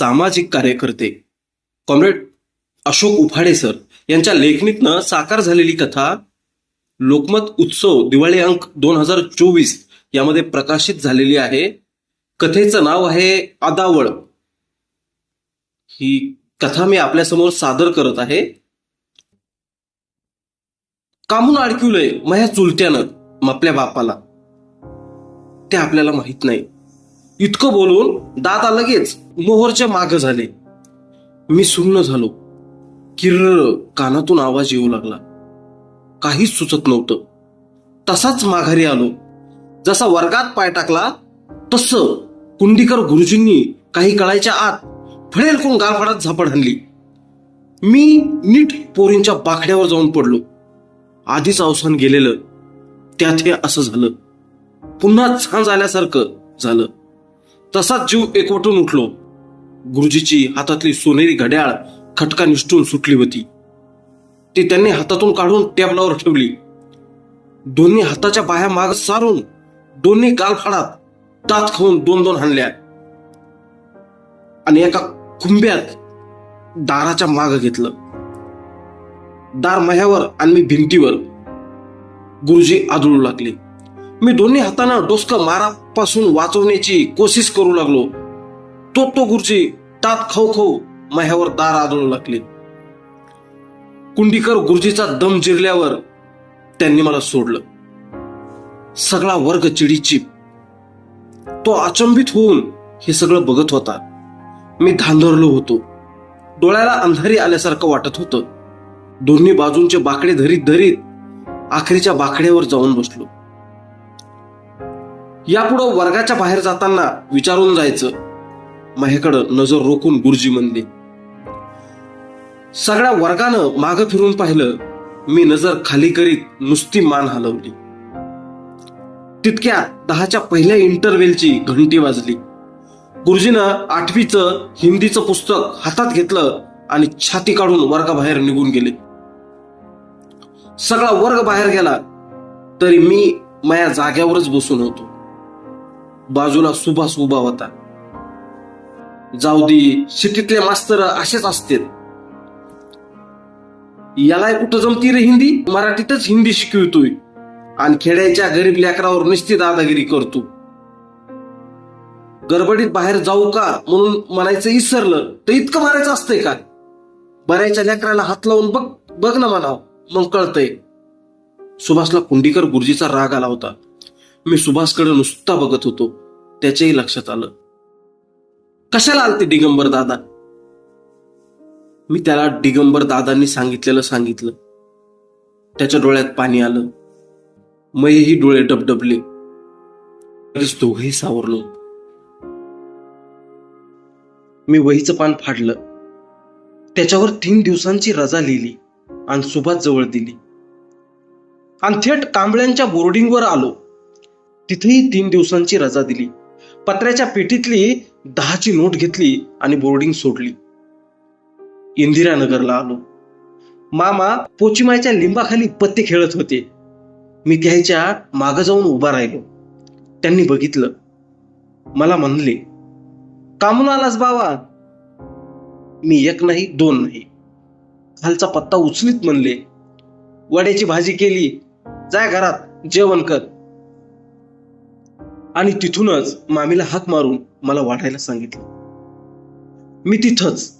सामाजिक कार्यकर्ते. Comrade Ashok उफाडे sir यांच्या लेखणीतनं साकार झालेली कथा लोकमत उत्सव दिवाळी अंक दोन हजार चोवीस यामध्ये प्रकाशित झालेली आहे. कथेचं नाव आहे आदावळ. ही कथा मी आपल्यासमोर सादर करत आहे. कामून अडकिवलंय माझ्या चुलत्यानं आपल्या बापाला. ते आपल्याला माहीत नाही. इतकं बोलून दादा लगेच. मोहरच्या माग झाले. मी सुन्न झालो. किर्र कानातून आवाज येऊ लागला. काहीच सुचत नव्हतं. तसाच माघारी आलो. जसा वर्गात पाय टाकला तस कुंडीकर गुरुजींनी काही कळायच्या आत फळेल कोण गालफाडात झापड आणली मी नीट पोरींच्या बाखड्यावर जाऊन पडलो. आधीच अवसान गेलेलं. त्यात हे असं झालं. पुन्हा छान झाल्यासारखं झालं. तसाच जीव एकवटून उठलो. गुरुजीची हातातली सोनेरी घड्याळ खटका निष्ठून सुटली होती. ती त्यांनी हातातून काढून टेबलावर ठेवली. दोन्ही हाताच्या बाह्या माग सारून दोन्ही गालफाडात दात खाऊन दोन दोन हाणल्या. आणि एका कुंब्यात दाराच्या माग घेतलं. दार मह्यावर आणि मी भिंतीवर. गुरुजी आदळू लागले. मी दोन्ही हातानं डोसकं मारापासून वाचवण्याची कोशिश करू लागलो. तो तो गुरुजी तात खाऊ खाऊ मह्यावर दार आदळू लागले. कुंडीकर गुरुजीचा दम जिरल्यावर त्यांनी मला सोडलं. सगळा वर्ग चिडीची. तो अचंबित होऊन हे सगळं बघत होता. मी धांदरलो होतो. डोळ्याला अंधारी आल्यासारखं वाटत होतं. दोन्ही बाजूंचे बाकडे धरीत धरीत आखरीच्या बाकड्यावर जाऊन बसलो. यापुढं वर्गाच्या बाहेर जाताना विचारून जायचं. माझ्याकडं नजर रोखून गुरुजी म्हणले सगळ्या वर्गानं माग फिरून पाहिलं मी नजर खाली करीत नुसती मान हलवली. तितक्या दहाच्या पहिल्या इंटरवेलची घंटी वाजली. गुरुजीनं आठवीचं हिंदीचं पुस्तक हातात घेतलं आणि छाती काढून वर्गाबाहेर निघून गेले. सगळा वर्ग बाहेर गेला तरी मी माझ्या जाग्यावरच बसून होतो. बाजूला सुभाष उभा होता. जाऊ दे सिटीतले मास्तर असेच असते याला कुठं जमती रे हिंदी? मराठीतच हिंदी शिकवतोय. आणि खेड्याच्या गरीब लेकरावर निश्चित दादागिरी करतो. गडबडीत बाहेर जाऊ का म्हणून म्हणायचं इसरलं तर इतकं मारायचं असतंय का? बऱ्याच्या लेकराला हात लावून बघ बघ ना म्हणाव. मग कळतंय. सुभाषला कुंडीकर गुरुजीचा राग आला होता. मी सुभाषकडे नुसता बघत होतो. त्याच्याही लक्षात आलं. कशाला आलते दिगंबर दादा? मी त्याला दिगंबर दादांनी सांगितलेलं सांगितलं. त्याच्या डोळ्यात पाणी आलं. मयही डोळे डबडबले. लगेच दोघही सावरलो. मी वहीचं पान फाडलं. त्याच्यावर तीन दिवसांची रजा लिहिली आणि सुभाष जवळ दिली. आणि थेट कांबळ्यांच्या बोर्डिंगवर आलो. तिथेही तीन दिवसांची रजा दिली. पत्र्याच्या पेटीतली दहाची नोट घेतली आणि बोर्डिंग सोडली. इंदिरानगरला आलो. मामा पोचिमायच्या लिंबाखाली पत्ते खेळत होते. मी त्याच्या मागं जाऊन उभा राहिलो. त्यांनी बघितलं. मला म्हणले कामून आलास बाबा. मी एक नाही दोन नाही. खालचा पत्ता उचलीत म्हणले वड्याची भाजी केली. जाय घरात जेवण कर. आणि तिथूनच मामीला हाक मारून मला वाढायला सांगितलं. मी तिथंच.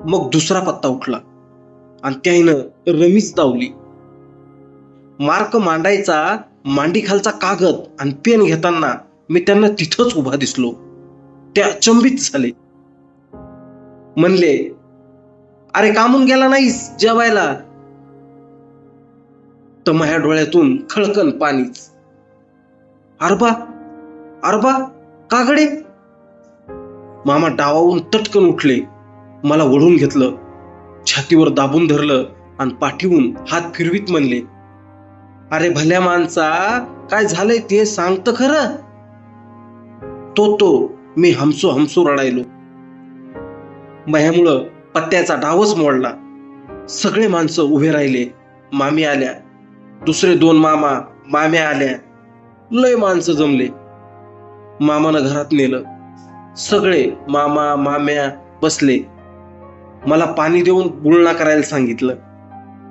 मग दुसरा पत्ता उठला. आणि त्याईनं रमीच दावली मार्क मांडायचा मांडीखालचा कागद आणि पेन घेताना मी त्यांना तिथंच उभा दिसलो. ते अचंबित झाले. म्हणले अरे कामून गेला नाहीस जेवायला? तर माझ्या डोळ्यातून खळकन पाणीच. अरबा अरबा कागडे. मामा डावाहून तटकन उठले. मला ओढून घेतलं. छातीवर दाबून धरलं आणि पाठीवून हात फिरवीत म्हणले अरे भल्या माणसा काय झालंय ते सांगत खरं. तो तो मी हमसो हमसो रडायलो. मयामुळं पत्त्याचा डावच मोडला. सगळे माणसं उभे राहिले. मामी आल्या. दुसरे दोन मामा माम्या आल्या. लय माणसं जमले. मामानं घरात नेलं. सगळे मामा माम्या बसले. मला पाणी देऊन गुळणा करायला सांगितलं.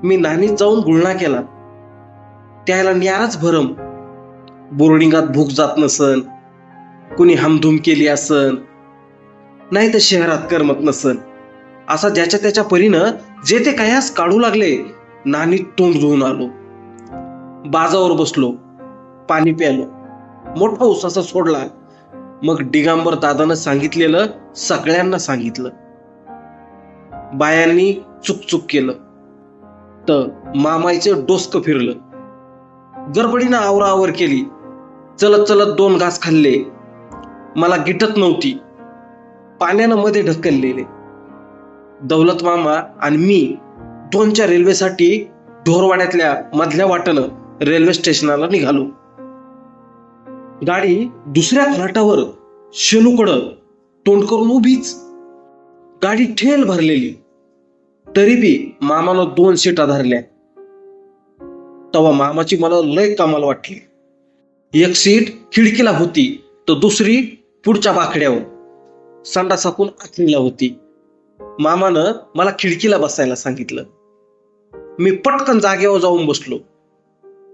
मी नानीत जाऊन गुळणा केला. त्याला न्याराच भरम. बोर्डिंगात भूक जात नसन. कुणी हमधूम केली असन. नाही तर शहरात करमत नसन. असा ज्याच्या त्याच्या परीनं जे ते कायास काढू लागले नानी तोंड धुवून आलो. बाजावर बसलो. पाणी प्यायलं. मोठा उसाचा सोडला. मग डिगांबर दादानं सांगितलेलं सगळ्यांना सांगितलं. बायांनी चुकचुक केलं. तर मामाईचं डोसकं फिरलं. गडबडीनं आवराआवर केली. चलत चलत दोन घास खाल्ले. मला गिटत नव्हती. पाण्यानं मध्ये ढकललेले. दौलत मामा आणि मी दोनच्या रेल्वेसाठी ढोरवाड्यातल्या मधल्या वाटेनं रेल्वे स्टेशनाला निघालो. गाडी दुसऱ्या फलाटावर शेलूकडं तोंड करून उभीच. गाडी ठेल भरलेली. तरी बी मामानं दोन सीटा धरल्या. तेव्हा मामाची मला लय कामाला वाटली. एक सीट खिडकीला होती तर दुसरी पुढच्या बाकड्यावर. संडासाकून आखणीला होती. मामानं मला खिडकीला बसायला सांगितलं. मी पटकन जागेवर जाऊन बसलो.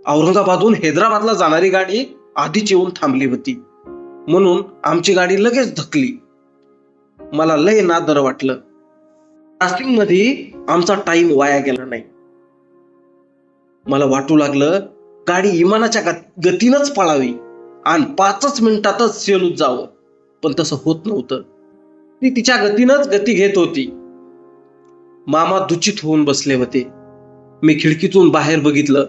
औरंगाबादहून हैदराबादला जाणारी गाडी आधीच येऊन थांबली होती. म्हणून आमची गाडी लगेच धकली. मला लय नादर वाटलं. क्रॉसिंगमध्ये आमचा टाइम वाया गेला नाही. मला वाटू लागलं गाडी इमानाच्या गत- गतीनंच पळावी आणि पाचच मिनिटातच सेलूत जावं. पण तसं होत नव्हतं. ती तिच्या गतीनंच गती घेत होती. मामा दुचित होऊन बसले होते. मी खिडकीतून बाहेर बघितलं.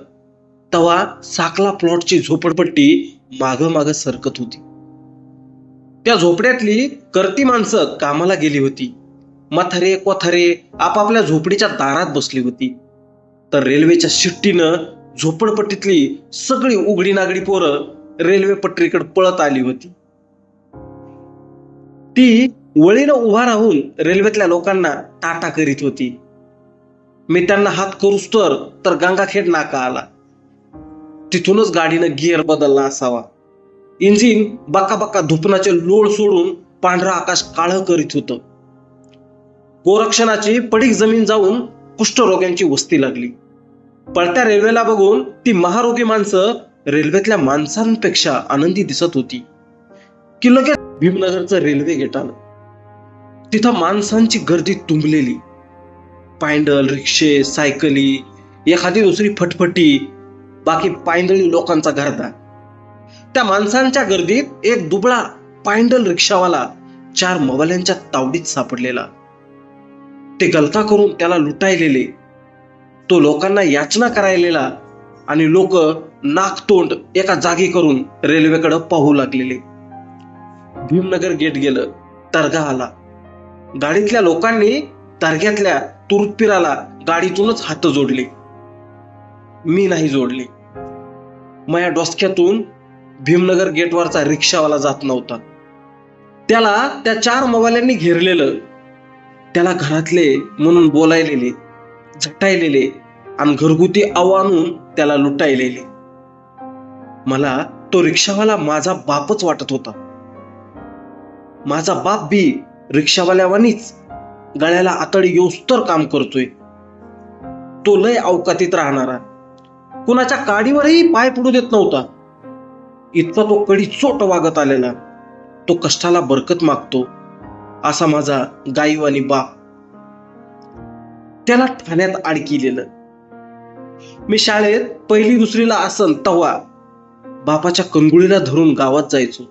तवा साकला प्लॉटची झोपडपट्टी माग माग सरकत होती. त्या झोपड्यातली करती माणसं कामाला गेली होती. मथारे कोथारे आपापल्या झोपडीच्या दारात बसली होती. तर रेल्वेच्या शिट्टीनं झोपडपट्टीतली सगळी उघडी नागडी पोरं रेल्वे पटरीकडे पळत आली होती. ती वळीनं उभा राहून रेल्वेतल्या लोकांना टाटा करीत होती. मी त्यांना हात करूस तर गंगाखेड नाका आला. तिथूनच गाडीनं गिअर बदलला असावा. इंजिन बका बका धुपनाचे लोळ सोडून पांढरा आकाश काळं करीत होतं. गोरक्षणाची पडीक जमीन जाऊन कुष्ठरोग्यांची वस्ती लागली. पळत्या रेल्वेला बघून ती महारोगी माणसं रेल्वेतल्या माणसांपेक्षा आनंदी दिसत होती. की लगेच भीमनगरचं रेल्वे गेट आलं तिथं माणसांची गर्दी तुंबलेली. पायंडल रिक्षे सायकली एखादी दुसरी फटफटी बाकी पायंदळी लोकांचा गर्दा त्या माणसांच्या गर्दीत एक दुबळा पायंडल रिक्षावाला चार मवाल्यांच्या तावडीत सापडलेला. ते गलता करून त्याला लुटायलेले. तो लोकांना याचना करायलेला आणि लोक नाक तोंड एका जागी करून रेल्वेकडे पाहू लागलेले. भीमनगर गेट गेलं तरगा आला. गाडीतल्या लोकांनी तरग्यातल्या तुरुतपिराला गाडीतूनच हात जोडले. मी नाही जोडले. माझ्या डोसक्यातून भीमनगर गेटवरचा रिक्षावाला जात नव्हता. त्याला त्या चार मोबाईलांनी घेरलेलं त्याला घरातले म्हणून बोलायलेले झटायलेले आणि घरगुती आव्हानून त्याला लुटायलेले. मला तो रिक्षावाला माझा बापच वाटत होता. माझा बाप बी रिक्षावाल्यावानीच गळ्याला आतडी येऊस्तर काम करतोय. तो लय अवकातीत राहणारा. कुणाच्या काडीवरही पाय पडू देत नव्हता. इतका तो कडी चोट वागत आलेला. तो कष्टाला बरकत मागतो. असा माझा गाईवानी बाप. त्याला ठाण्यात अडकिलेलं मी शाळेत पहिली दुसरीला असन तव्हा बापाच्या कंगुळीला धरून गावात जायचो.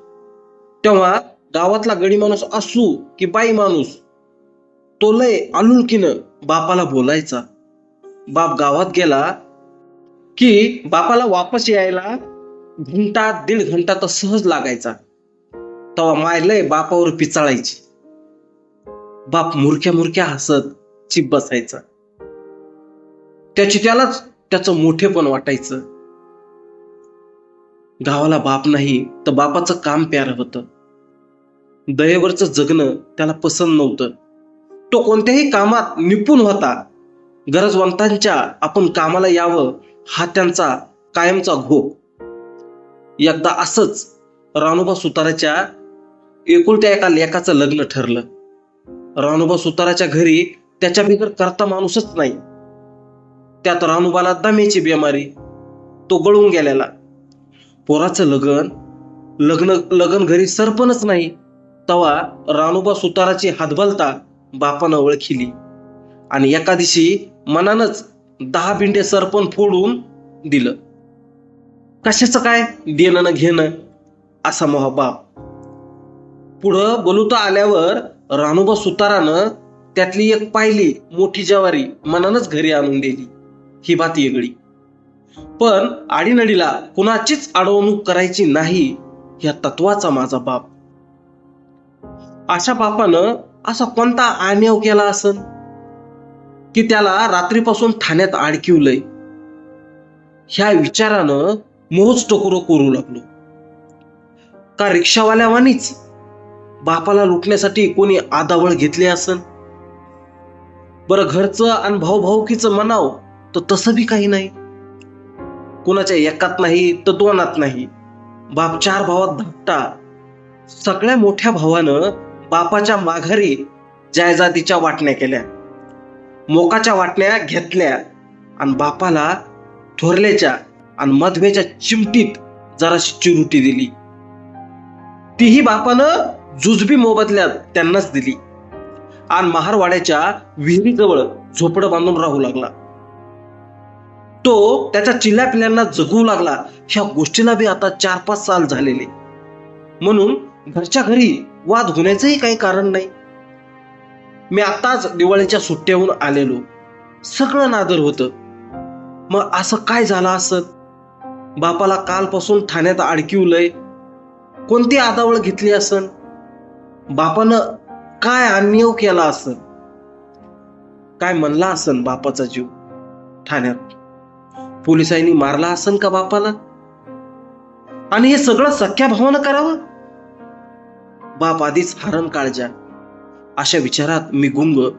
तेव्हा गावातला गडी माणूस असू की बाई माणूस तो लय आलुलकीनं बापाला बोलायचा. बाप गावात गेला की बापाला वापस यायला घंटा दीड घंटा तर सहज लागायचा. तेव्हा माय लय बापावर पिचाळायची. बाप मुरक्या मुरक्या हसत चिप बसायचा. त्याची त्यालाच त्याचं मोठेपण वाटायचं. गावाला बाप नाही तर बापाचं काम प्यार होतं. दयेवरचं जगणं त्याला पसंत नव्हतं. तो कोणत्याही कामात निपुण होता. गरजवंतांच्या आपण कामाला यावं हा त्यांचा कायमचा घोप. एकदा असंच रानोबा सुताराच्या एकुलत्या एका लेकाचं लग्न ठरलं. रानुबा सुताराच्या घरी त्याच्या बिगर करता माणूसच नाही. त्यात रानुबाला दमेची बिमारी तो गळून गेलेला. पोराचं लगन लग्न लगन घरी सरपणच नाही. तवा रानुबा सुताराची हातबलता बापानं ओळखिली. आणि एका दिवशी मनानच दहा पिंटे सरपण फोडून दिलं. कशाचं काय? देणं घेणं. असा मोहबाप पुढं बोलूता आल्यावर रानुबा सुतारानं त्यातली एक पाहिली मोठी जवारी मनानच घरी आणून दिली. ही बात येगळी. पण आडीनडीला कुणाचीच अडवणूक करायची नाही या तत्वाचा माझा बाप. अशा बापानं असा कोणता आन्याव केला असं की त्याला रात्रीपासून ठाण्यात अडकिवलंय. ह्या विचारानं मोज टोकरो करू लागलो. का रिक्षावाल्यावानीच बापाला लुटण्यासाठी कोणी आदावळ घेतली असन? बरं घरचं आणि भाऊभाऊकीचं म्हणाव तर तसं बी काही नाही. कुणाच्या एकात नाही तर दोनात नाही. बाप चार भावात धाकटा. सगळ्या मोठ्या भावानं बापाच्या माघारी जायजातीच्या वाटण्या केल्या. मोकाच्या वाटण्या घेतल्या आणि बापाला थोरल्याच्या आणि मधमेच्या चिमटीत जराशी चिरुटी दिली. तीही बापानं जुजबी मोबदल्यात त्यांनाच दिली. आणि महारवाड्याच्या विहिरीजवळ झोपडं बांधून राहू लागला. तो त्याच्या चिल्ल्या पिल्ल्यांना जगवू लागला. ह्या गोष्टीला बी आता चार पाच साल झालेले. म्हणून घरच्या घरी वाद होण्याचंही काही कारण नाही. मी आताच दिवाळीच्या सुट्ट्याहून आलेलो. सगळं नादर होतं. मग असं काय झालं असत बापाला कालपासून ठाण्यात अडकिवलंय. कोणती आदावळ घेतली असन? बापानं काय अन्यव केला असन? काय म्हणला असन बापाचा जीव? ठाण्यात. पोलिसांनी मारला असन का बापाला? आणि हे सगळं सख्या भावानं करावं? बाप आधीच हरण काळजा. अशा विचारात मी गुंग.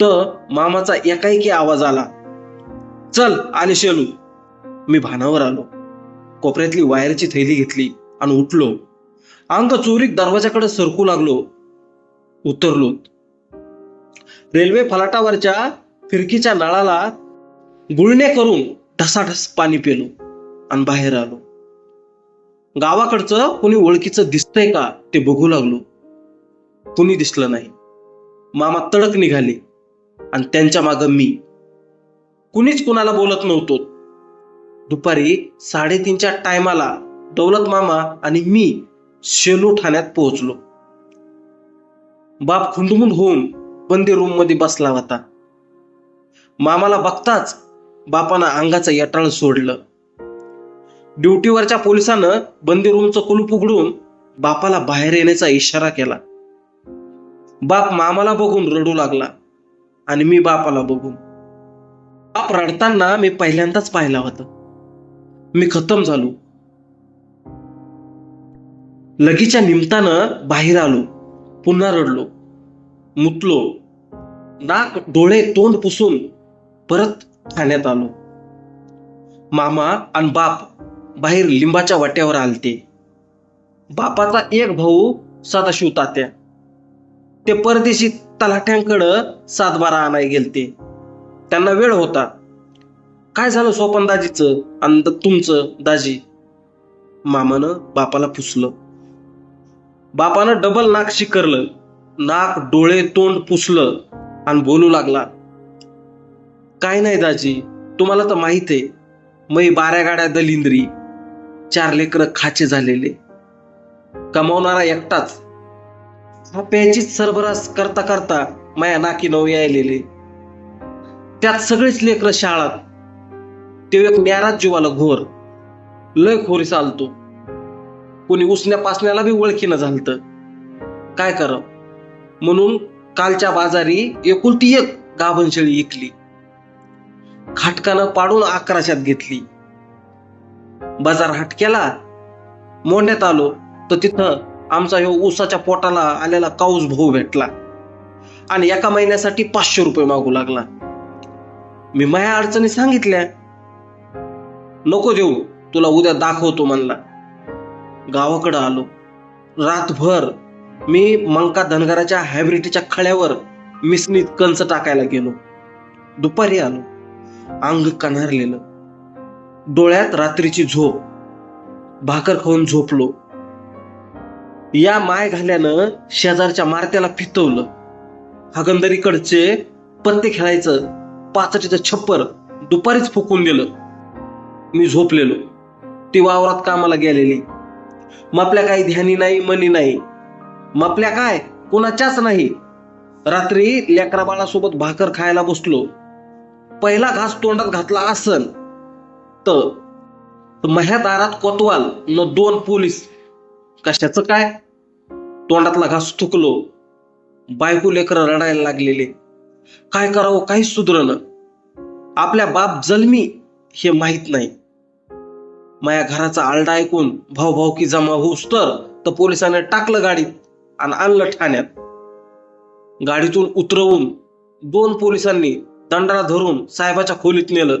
तर मामाचा एकाएकी आवाज आला. चल आले शेलू. मी भानावर आलो. कोपऱ्यातली वायरची थैली घेतली आणि उठलो. अंग चोरीक दरवाजाकडे सरकू लागलो. उतरलो. रेल्वे फलाटावरच्या फिरकीच्या नळाला गुळणे करून ढसाढस पाणी पेलो आणि बाहेर आलो. गावाकडचं कोणी ओळखीचं दिसतंय का ते बघू लागलो. कुणी दिसलं नाही. मामा तडक निघाले आणि त्यांच्या माग मी. कुणीच कुणाला बोलत नव्हतो. दुपारी साडेतीनच्या टायमाला दौलत मामा आणि मी शेलू ठाण्यात पोहोचलो. बाप खुंडमुंड होऊन बंदी रूममध्ये बसला होता. मामाला बघताच बापानं अंगाचं यटाळ सोडलं. ड्युटीवरच्या पोलिसानं बंदी रूमचं कुलूप उघडून बापाला बाहेर येण्याचा इशारा केला. बाप मामाला बघून रडू लागला आणि मी बापाला बघून. बाप रडताना मी पहिल्यांदाच पाहिला होता. मी खतम झालो. लगीच्या निमतानं बाहेर आलो पुन्हा रडलो मुतलो नाक डोळे तोंड पुसून परत ठाण्यात आलो. मामा आणि बाप बाहेर लिंबाच्या वाट्यावर आलते. बापाचा एक भाऊ सदाशिव तात्या. ते परदेशी तलाठ्यांकडं सातबारा आणाय गेलते. त्यांना वेळ होता. काय झालं सोपन दाजीचं आणि तुमचं दाजी? मामानं बापाला पुसलं. बापानं डबल नाक शिकरलं. नाक डोळे तोंड पुसलं आणि बोलू लागला. काय नाही दाजी तुम्हाला तर माहीत आहे मै बाऱ्या गाड्या दलिंद्री चार लेकर खाचे झालेले. कमावणारा एकटाच. हा प्यायचीच सरबरास करता करता माया नाकी नऊ यायलेले. त्यात सगळेच लेकर शाळात. ते एक न्याराज जीवाला घोर. लय खोरी चालतो. कोणी उसण्या पासण्याला बी ओळखीनं झालत. काय कर म्हणून कालच्या बाजारी एकुलती एक गाभनशेळी विकली इकली. खाटकानं पाडून अकराशात घेतली. बाजार हाट मोंड्यात आलो तर तिथं आमचा ह्यो ऊसाच्या पोटाला आलेला काऊस भाऊ भेटला. आणि एका महिन्यासाठी पाचशे रुपये मागू लागला. मी माया अडचणी सांगितल्या. नको देऊ तुला उद्या दाखवतो म्हणला. गावाकडं आलो. रातभर मी मंका धनगराच्या हायब्रिडच्या खळ्यावर मिसनीत कंच टाकायला गेलो. दुपारी आलो. अंग कणारलेलं. डोळ्यात रात्रीची झोप. भाकर खाऊन झोपलो. या माय घाल्यानं शेजारच्या मारत्याला फितवलं. हागंदरीकडचे पत्ते खेळायचं पाचटीचं छप्पर दुपारीच फुकून दिलं. मी झोपलेलो. ती वावरात कामाला गेलेली. मापल्या काही ध्यानी नाही मनी नाही. मापल्या काय कोणाच्याच नाही. रात्री लेकरा बाळासोबत भाकर खायला बसलो. पहिला घास तोंडात घातला असन. तर माझ्या दारात कोतवाल न दोन पोलीस. कशाचं काय? तोंडातला घास थुकलो बायको लेकर रडायला लागलेले. काय करावं काहीच सुधरलं. आपल्या बाप जन्मी हे माहीत नाही. माया घराचा आलडा ऐकून भाऊभावकी की जमा होऊस तर तर पोलिसांनी टाकलं गाडीत आणि आणलं ठाण्यात. गाडीतून उतरवून दोन पोलिसांनी दंडाला धरून साहेबाच्या खोलीत नेलं.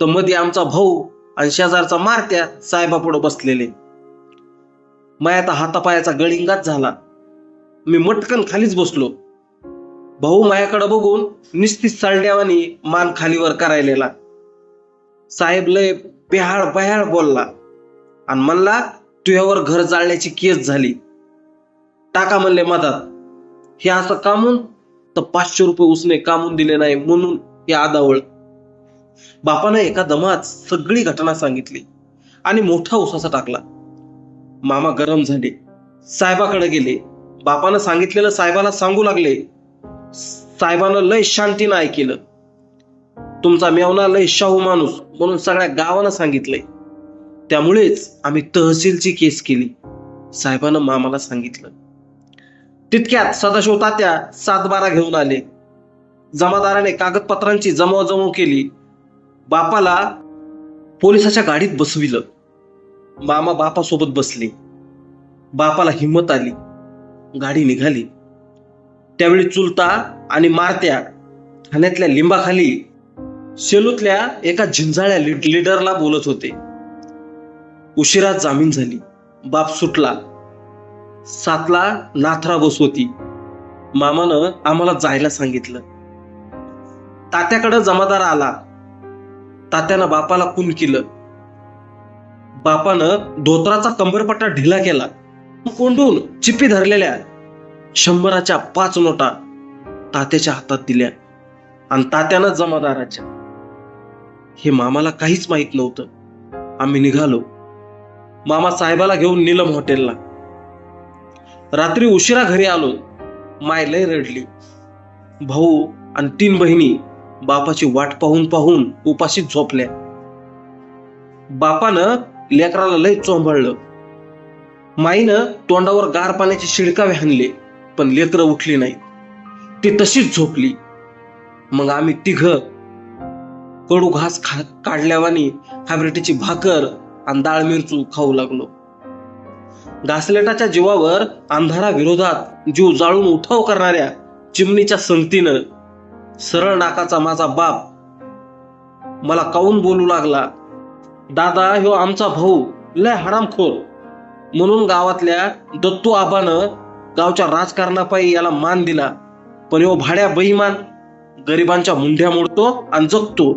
तर मध्ये आमचा भाऊ आणि शेजारचा मारत्या साहेबापुढे बसलेले. मायाता हातापायाचा गळिंगाच झाला. मी मटकन खालीच बसलो. भाऊ मायाकडे बघून निस्तीत चालड्यावानी मान खालीवर करायलेला. साहेब लय बेहाळ बहाळ बोलला आणि म्हणला तुझ्यावर घर जाळण्याची केस झाली. टाका म्हणले मधात. हे असं कामून तर पाचशे रुपये उसने कामून दिले नाही म्हणून हे आदावळ. बापानं एका दमात सगळी घटना सांगितली आणि मोठा उसाचा टाकला. मामा गरम झाले. साहेबाकडे गेले. बापानं सांगितलेलं साहेबाला सांगू लागले. साहेबानं लय शांतीनं ऐकलं. तुमचा मेवना लय शाहू माणूस म्हणून सगळ्या गावानं सांगितलंय. त्यामुळेच आम्ही तहसीलची केस केली. साहेबानं मामाला सांगितलं. तितक्यात सदाशिव तात्या सातबारा घेऊन आले. जमादाराने कागदपत्रांची जमवाजमव केली. बापाला पोलिसाच्या गाडीत बसविलं. मामा बापासोबत बसले. बापाला हिंमत आली. गाडी निघाली. त्यावेळी चुलता आणि मारत्या ठाण्यातल्या लिंबाखाली सेलूतल्या एका झिंजाळ्या लीड- लीडरला बोलत होते. उशिरा जामीन झाली. बाप सुटला. सातला नाथरा बस होती. मामानं आम्हाला जायला सांगितलं. तात्याकडं जमादार आला. तात्यानं बापाला खून केलं. बापानं धोत्राचा कंबरपट्टा ढिला केला. कोंडून चिप्पी धरलेल्या शंभराच्या पाच नोटा तात्याच्या हातात दिल्या आणि तात्यानं जमादाराच्या. हे मामाला काहीच माहीत नव्हतं. आम्ही निघालो. मामा साहेबाला घेऊन नीलम हॉटेलला. रात्री उशिरा घरी आलो. माय लय रडली. भाऊ आणि तीन बहिणी बापाची वाट पाहून पाहून उपाशीच झोपल्या. बापानं लेकराला लय चोंबळलं. माईनं तोंडावर गार पाण्याचे शिडकावे हाणले पण लेकरं उठली नाही ती तशीच झोपली. मग आम्ही तिघ कडू घास खा काढल्यावानी हायब्रिटीची भाकर आणि डाळ मिरचू खाऊ लागलो. घासलेटाच्या जीवावर अंधारा विरोधात जीव जाळून उठाव करणाऱ्या चिमणीच्या संगतीनं सरळ नाकाचा माझा बाप मला काऊन बोलू लागला? दादा ह्यो आमचा भाऊ लय हरामखोर म्हणून गावातल्या दत्तू आबानं गावच्या राजकारणापायी याला मान दिला. पण ह्यो भाड्या बैमान गरिबांच्या मुंढ्या मोडतो आणि जगतो.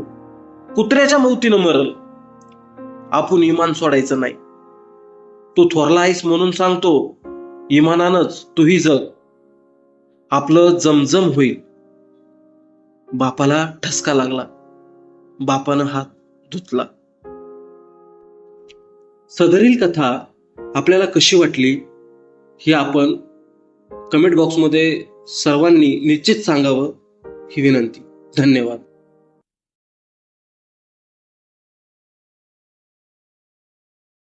कुत्र्याच्या मौतीनं मरल. आपण इमान सोडायचं नाही. तू थोरला आहेस म्हणून सांगतो इमानानच तूही जग. आपलं जमजम होईल. बापाला ठसका लागला. बापानं हात धुतला. सदरील कथा आपल्याला कशी वाटली ही आपण कमेंट बॉक्समध्ये सर्वांनी निश्चित सांगावं ही विनंती. धन्यवाद.